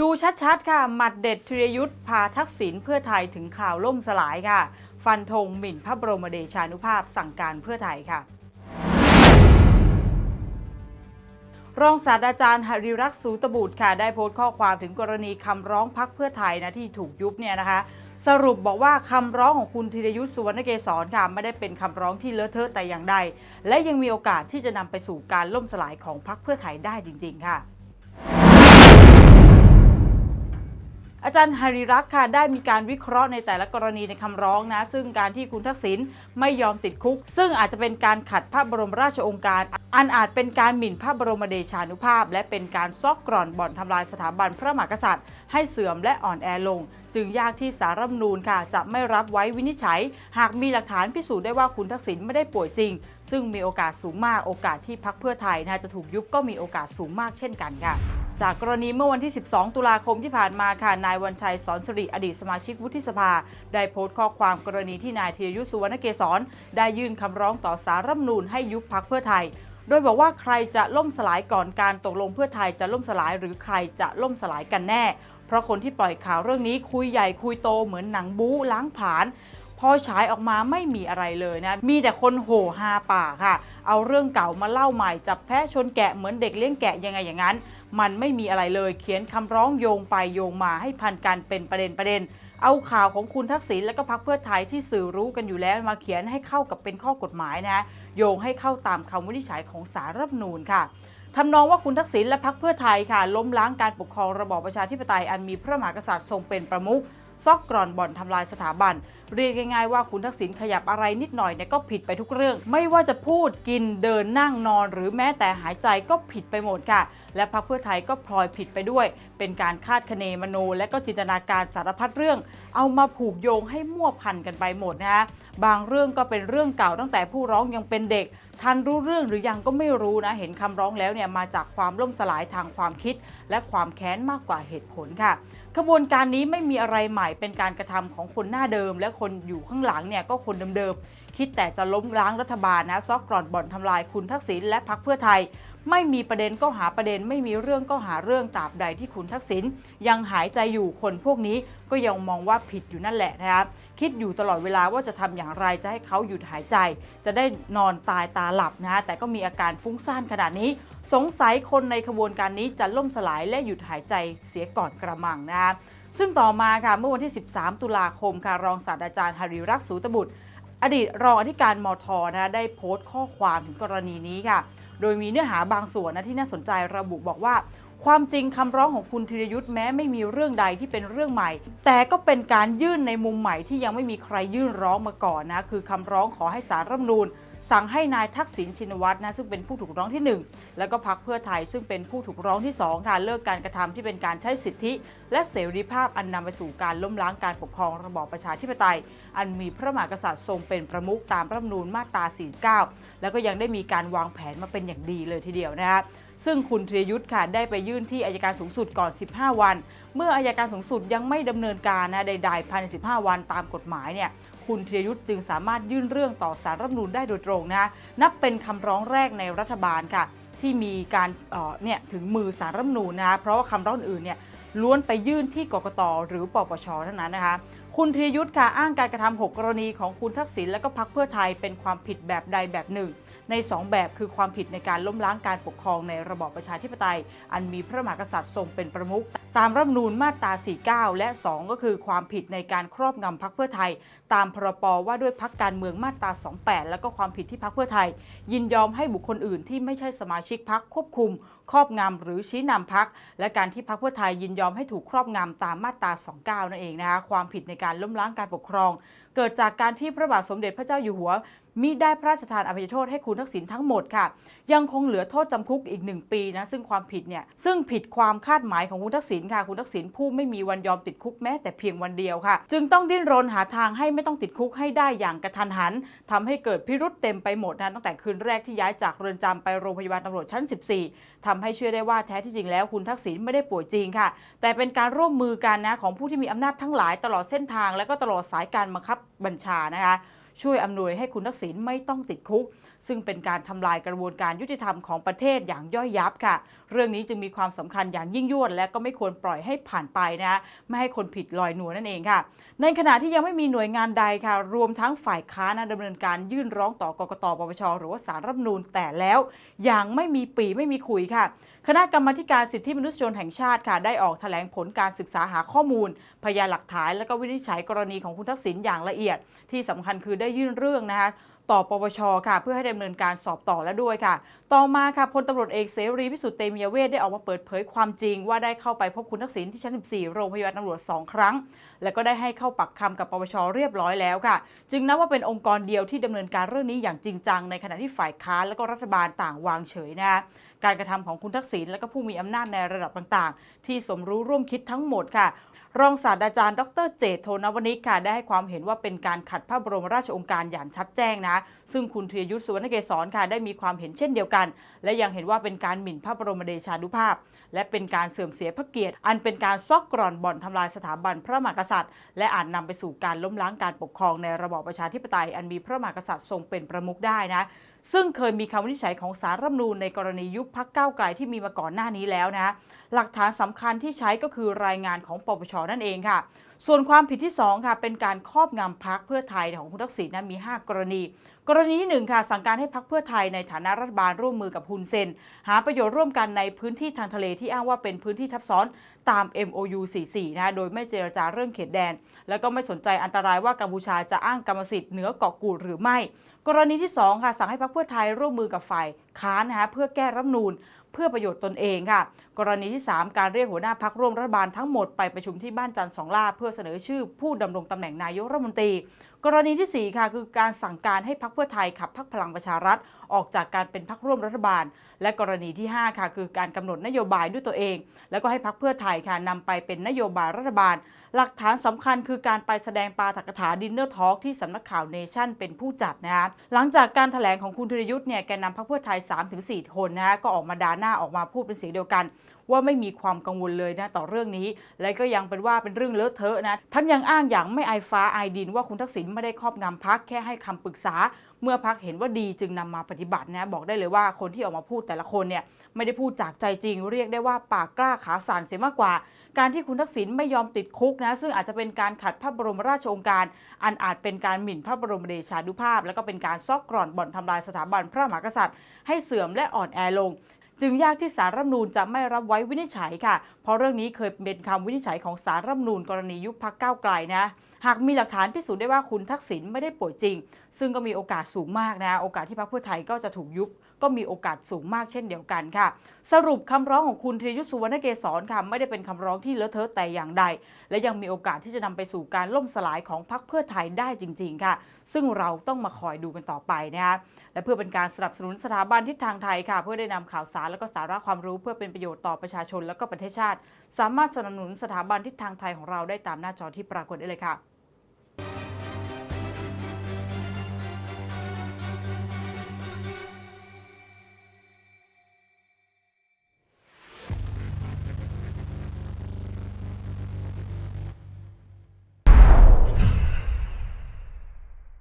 ดูชัดๆ ค่ะ หมัดเด็ดธีรยุทธ์พาทักษิณเพื่อไทยถึงข่าวล่มสลายค่ะ ฟันธงหมิ่นพระบรมเดชานุภาพสั่งการเพื่อไทยค่ะ รองศาสตราจารย์หริรักษ์สูตบุตรค่ะ ได้โพสต์ข้อความถึงกรณีคำร้องพักเพื่อไทยนะที่ถูกยุบเนี่ยนะคะ สรุปบอกว่าคำร้องของคุณธีรยุทธ์สุวรรณเกษรค่ะไม่ได้เป็นคำร้องที่เลอะเทอะแต่อย่างใด และยังมีโอกาสที่จะนำไปสู่การล่มสลายของพักเพื่อไทยได้จริง ๆ ค่ะ จารย์หริรักษ์ค่ะได้มีการวิเคราะห์ในแต่ละกรณีในคำร้องนะ ซึ่งการที่คุณทักษิณไม่ยอมติดคุก ซึ่งอาจจะเป็นการขัดพระบรมราชโองการ อันอาจเป็นการหมิ่นพระบรมเดชานุภาพ และเป็นการซอกกร่อนบ่อนทำลายสถาบันพระมหากษัตริย์ ให้เสื่อมและอ่อนแอลง จึงยากที่สารรัฐมนูญค่ะ จะไม่รับไว้วินิจฉัย หากมีหลักฐานพิสูจน์ได้ว่าคุณทักษิณไม่ได้ป่วยจริง ซึ่งมีโอกาสสูงมากโอกาสที่พักเพื่อไทยนะจะถูกยุบก็มีโอกาสสูงมากเช่นกันค่ะ จากกรณีเมื่อวันที่ 12 ตุลาคมที่ผ่านมาค่ะ นายวันชัยสอนสิริอดีตสมาชิกวุฒิสภา ได้โพสต์ข้อความกรณีที่นายธีรยุทธสุวรรณเกษรได้ยื่นคำร้องต่อสารรัฐมนูญให้ยุบพักเพื่อไทย โดยบอกว่าใครจะล่มสลายก่อนการตกลงเพื่อไทยจะล่มสลายหรือใครจะล่มสลายกันแน่ เพราะคนที่ปล่อยข่าวเรื่องนี้คุยใหญ่คุยโตเหมือนหนังบู๊ล้างผลาญพอฉายออกมาไม่มีอะไรเลยนะ มีแต่คนโห่ฮาป่ากค่ะ เอาเรื่องเก่ามาเล่าใหม่จับแพะชนแกะเหมือนเด็กเลี้ยงแกะยังไงอย่างนั้น มันไม่มีอะไรเลยเขียนคำร้องโยงไปโยงมาให้พันกันเป็นประเด็นประเด็น เอาข่าวของคุณทักษิณและก็พักเพื่อไทยที่สื่อรู้กันอยู่แล้วมาเขียนให้เข้ากับเป็นข้อกฎหมายนะโยงให้เข้าตามคำวินิจฉัยของสารรัฐนูนค่ะทำนองว่าคุณทักษิณและพรรคเพื่อไทยค่ะ ล้มล้างการปกครองระบอบประชาธิปไตยอันมีพระมหากษัตริย์ทรงเป็นประมุข ซอกกร่อนบ่อนทำลายสถาบัน เรียกง่ายๆว่าคุณทักษิณขยับอะไรนิดหน่อยเนี่ยก็ผิดไปทุกเรื่อง ไม่ว่าจะพูดกินเดินนั่งนอน หรือแม้แต่หายใจก็ผิดไปหมดค่ะ และพรรคเพื่อไทยก็พลอยผิดไปด้วย เป็นการคาดคะเนมโน และก็จินตนาการสารพัดเรื่อง เอามาผูกโยงให้มั่วพันกันไปหมดนะฮะ บางเรื่องก็เป็นเรื่องเก่าตั้งแต่ผู้ร้องยังเป็นเด็กทันรู้เรื่องหรือยังก็ไม่รู้นะ เห็นคำร้องแล้วเนี่ยมาจากความล่มสลายทางความคิด และความแค้นมากกว่าเหตุผลค่ะขบวนการนี้ไม่มีอะไรใหม่เป็นการกระทำของคนหน้าเดิม และคนอยู่ข้างหลังเนี่ยก็คนเดิมๆ คิดแต่จะล้มล้างรัฐบาลนะซอกกรอนบ่อนทำลายคุณทักษิณและพักเพื่อไทย ไม่มีประเด็นก็หาประเด็น ไม่มีเรื่องก็หาเรื่องตราบใดที่คุณทักษิณยังหายใจอยู่คนพวกนี้ก็ยังมองว่าผิดอยู่นั่นแหละนะครับคิดอยู่ตลอดเวลาว่าจะทำอย่างไรจะให้เขาหยุดหายใจ จะได้นอนตายตาหลับนะฮะแต่ก็มีอาการฟุ้งซ่านขนาดนี้ สงสัยคนในขบวนการนี้จะล่มสลายและหยุดหายใจเสียก่อนกระมังนะครับซึ่งต่อมาค่ะเมื่อวันที่ 13 ตุลาคมค่ะรองศาสตราจารย์หริรักษ์สูตบุตร อดีตรองอธิการมทนะได้โพสต์ข้อความถึงกรณีนี้ค่ะ โดยมีเนื้อหาบางส่วนนะที่น่าสนใจระบุบอกว่า ความจริงคำร้องของคุณธีรยุทธ์แม้ไม่มีเรื่องใดที่เป็นเรื่องใหม่ แต่ก็เป็นการยื่นในมุมใหม่ที่ยังไม่มีใครยื่นร้องมาก่อนนะคือคำร้องขอให้สารรัฐมนูล สั่งให้นายทักษิณชินวัตรนะซึ่งเป็นผู้ถูกร้องที่ 1 แล้วก็พักเพื่อไทยซึ่งเป็นผู้ถูกร้องที่2ค่ะเลิกการกระทำที่เป็นการใช้สิทธิ และเสรีภาพอันนำไปสู่การล้มล้างการปกครองระบอบประชาธิปไตย อันมีพระมหากษัตริย์ทรงเป็นประมุขตามรัฐธรรมนูญมาตรา 49 แล้วก็ยังได้มีการวางแผนมาเป็นอย่างดีเลยทีเดียวนะครับซึ่งคุณธีรยุทธ์ค่ะได้ไปยื่นที่อายการสูงสุดก่อน 15 วัน เมื่ออายการสูงสุดยังไม่ดำเนินการนะใดๆภายใน 15 วันตามกฎหมายเนี่ย คุณธีรยุทธ์จึงสามารถยื่นเรื่องต่อสารรัฐมนูลได้โดยตรงนะนับเป็นคำร้องแรกในรัฐบาลค่ะ ที่มีการเอ่อเนี่ยถึงมือสารรัฐมนูลนะเพราะว่าคำร้องอื่นเนี่ยล้วนไปยื่นที่กกตหรือปปชเท่านั้นนะคะคุณธีรยุทธ์ค่ะอ้างการกระทำ6กกรณีของคุณทักษิณและก็พรรคเพื่อไทยเป็นความผิดแบบใดแบบหนึ่ง ใน 2 แบบคือความผิดในการล้มล้างการปกครองในระบอบประชาธิปไตย อันมีพระมหากษัตริย์ทรงเป็นประมุขตามรัฐธรรมนูญมาตรา 49 และ 2 ก็คือความผิดในการครอบงำพรรคเพื่อไทย ตามพรบว่าด้วยพรรคการเมืองมาตรา 28 แล้วก็ความผิดที่พรรคเพื่อไทย ยินยอมให้บุคคลอื่นที่ไม่ใช่สมาชิกพรรควบคุม ครอบงำหรือชี้นำพรรคและการที่พรรคเพื่อไทยยินยอมให้ถูกครอบงำตามมาตรา 29 นั่นเองนะคะความผิดในการล้มล้างการปกครอง เกิดจากการที่พระบาทสมเด็จพระเจ้าอยู่หัว มิได้พระราชทานอภัยโทษให้คุณทักษิณทั้งหมดค่ะ ยังคงเหลือโทษจำคุกอีกหนึ่งปีนะซึ่งความผิดเนี่ยซึ่งผิดความคาดหมายของคุณทักษิณค่ะ คุณทักษิณผู้ไม่มีวันยอมติดคุกแม้แต่เพียงวันเดียวค่ะ จึงต้องดิ้นรนหาทางให้ไม่ต้องติดคุกให้ได้อย่างกระทันหันทำให้เกิดพิรุษเต็มไปหมดนะตั้งแต่คืนแรกที่ย้ายจากเรือนจำไปโรงพยาบาลตำรวจชั้น 14ทำให้เชื่อได้ว่าแท้ที่จริงแล้วคุณทักษิณไม่ได้ป่วยจริงค่ะ แต่เป็นการร่วมมือกันนะของผู้ที่มีอำนาจทั้งหลายตลอดเส้นทาง และก็ตลอดสายการบังคับบัญชานะคะ ช่วยอำนวยให้คุณทักษิณไม่ต้องติดคุก ซึ่งเป็นการทำลายกระบวนการยุติธรรมของประเทศอย่างย่อยยับค่ะ เรื่องนี้จึงมีความสำคัญอย่างยิ่งยวด และก็ไม่ควรปล่อยให้ผ่านไปนะไม่ให้คนผิดลอยนวลนั่นเองค่ะ ในขณะที่ยังไม่มีหน่วยงานใดค่ะ รวมทั้งฝ่ายค้านดำเนินการยื่นร้องต่อกกตปปชหรือว่าสารรัฐมนูญแต่แล้วย่างไม่มีปีไม่มีขุยค่ะ คณะกรรมการสิทธิมนุษยชนแห่งชาติค่ะได้ออกแถลงผลการศึกษาหาข้อมูล พยานหลักฐานและก็วินิจฉัยกรณีของคุณทักษิณอย่างละเอียด ที่สำคัญคือได้ยื่นเรื่องนะคะต่อปปชค่ะ เพื่อให้ดำเนินการสอบต่อแล้วด้วยค่ะ ต่อมาค่ะพลตำรวจเอกเสรีพิสุทธิ์เตมียเวทได้ออกมาเปิดเผยความจริง ว่าได้เข้าไปพบคุณทักษิณที่ชั้น 14 โรงพยาบาลตำรวจ 2 ครั้ง และก็ได้ให้เข้าปักคำกับปปชเรียบร้อยแล้วค่ะ จึงนับว่าเป็นองค์กรเดียวที่ดำเนินการเรื่องนี้อย่างจริงจัง ในขณะที่ฝ่ายค้านและก็รัฐบาลต่างวางเฉยนะคะการกระทำของคุณทักษิณและก็ผู้มีอำนาจในระดับต่าง ๆ ที่สมรู้ร่วมคิดทั้งหมดค่ะ รองศาสตราจารย์ ดรเจตโทนวนิกค่ะได้ให้ความเห็นว่าเป็นการขัดพระบรมราชองการอย่างชัดแจ้งนะ ซึ่งคุณธีรยุทธสุวรรณเกษรค่ะได้มีความเห็นเช่นเดียวกัน และยังเห็นว่าเป็นการหมิ่นพระบรมเดชานุภาพ และเป็นการเสื่อมเสียพระเกียรติ อันเป็นการซอกกร่อนบ่อนทำลายสถาบันพระมหากษัตริย์ และอาจนำไปสู่การล้มล้างการปกครองในระบอบประชาธิปไตยอันมีพระมหากษัตริย์ทรงเป็นประมุขได้นะ ซึ่งเคยมีคำวินิจฉัยของสารรัฐมนูลในกรณียุบพักเก้าวไกลที่มีมาก่อนหน้านี้แล้วนะหลักฐานสำคัญที่ใช้ก็คือรายงานของปปชนั่นเองค่ะ ส่วนความผิดที่ 2 ค่ะ เป็นการครอบงำพักเพื่อไทยของคุณทักษิณนั้นมี 5 กรณี กรณีที่1ค่ะ สั่งการให้พักเพื่อไทยในฐานะรัฐบาลร่วมมือกับฮุนเซน หาประโยชน์ร่วมกันในพื้นที่ทางทะเลที่อ้างว่าเป็นพื้นที่ทับซ้อนตาม MOU 44 นะโดยไม่เจรจาเรื่องเขตแดน แล้วก็ไม่สนใจอันตรายว่ากัมพูชาจะอ้างกรรมสิทธิ์เหนือเกาะกูดหรือไม่ กรณีที่2ค่ะสั่งให้พรรคเพื่อไทยร่วมมือกับฝ่ายค้านนะคะเพื่อแก้รัฐนูญ เพื่อประโยชน์ตนเองค่ะ กรณีที่ 3 การเรียกหัวหน้าพักร่วมรัฐบาลทั้งหมดไปประชุมที่บ้านจันทร์สองล่าเพื่อเสนอชื่อผู้ดำรงตำแหน่งนายกรัฐมนตรี กรณีทีสี่ 4 ค่ะ คือการสั่งการให้พักเพื่อไทยขับพักพลังประชารัฐ ออกจากการเป็นพักร่วมรัฐบาล และกรณีที่ 5 ค่ะ คือการกำหนดนโยบายด้วยตัวเอง แล้วก็ให้พักเพื่อไทยค่ะนำไปเป็นนโยบายรัฐบาล หลักฐานสำคัญคือการไปแสดงปาฐกถาดินเนอร์ทอล์กที่สำนักข่าวเนชั่นเป็นผู้จัดนะคะหลังจากการถแถลงของคุณธีรยุทธ์เนี่ยแกนนำพรรคเพื่อไทย 3-4 คนนะคะก็ออกมาด่าหน้าออกมาพูดเป็นเสียงเดียวกัน ว่าไม่มีความกังวลเลยนะต่อเรื่องนี้ และก็ยังเป็นว่าเป็นเรื่องเลอะเทอะนะท่านยังอ้างอย่างไม่อายฟ้าอายดิน ว่าคุณทักษิณไม่ได้ครอบงำพักแค่ให้คำปรึกษา เมื่อพักเห็นว่าดีจึงนำมาปฏิบัตินะบอกได้เลยว่าคนที่ออกมาพูดแต่ละคนเนี่ยไม่ได้พูดจากใจจริง เรียกได้ว่าปากกล้าขาสั่นเสียมากกว่า การที่คุณทักษิณไม่ยอมติดคุกนะซึ่งอาจจะเป็นการขัดพระบรมราชโองการ อันอาจเป็นการหมิ่นพระบรมเดชานุภาพ และก็เป็นการซอกกร่อนบ่อนทำลายสถาบันพระมหากษัตริย์ ให้เสื่อมและอ่อนแอลง จึงยากที่สารรัฐมนูญจะไม่รับไว้วินิจฉัยค่ะ เพราะเรื่องนี้เคยเป็นคำวินิจฉัยของสารรัฐมนูญกรณียุบพักก้าวไกลนะ หากมีหลักฐานพิสูจน์ได้ว่าคุณทักษิณไม่ได้ป่วยจริง ซึ่งก็มีโอกาสสูงมากนะ โอกาสที่พรรคเพื่อไทยก็จะถูกยุบก็มีโอกาสสูงมากเช่นเดียวกันค่ะ สรุปคำร้องของคุณธีรยุทธสุวรรณเกษรค่ะไม่ได้เป็นคำร้องที่เลอะเทอะแต่อย่างใด และยังมีโอกาสที่จะนำไปสู่การล่มสลายของพรรคเพื่อไทยได้จริง ๆ ค่ะ ซึ่งเราต้องมาคอยดูกันต่อไปนะคะและเพื่อเป็นการสนับสนุนสถาบันทิศทางไทยค่ะ เพื่อได้นำข่าวสารและก็สาระความรู้เพื่อเป็นประโยชน์ต่อประชาชนและก็ประเทศชาติ สามารถสนับสนุนสถาบันทิศทางไทยของเราได้ตามหน้าจอที่ปรากฏได้เลยค่ะ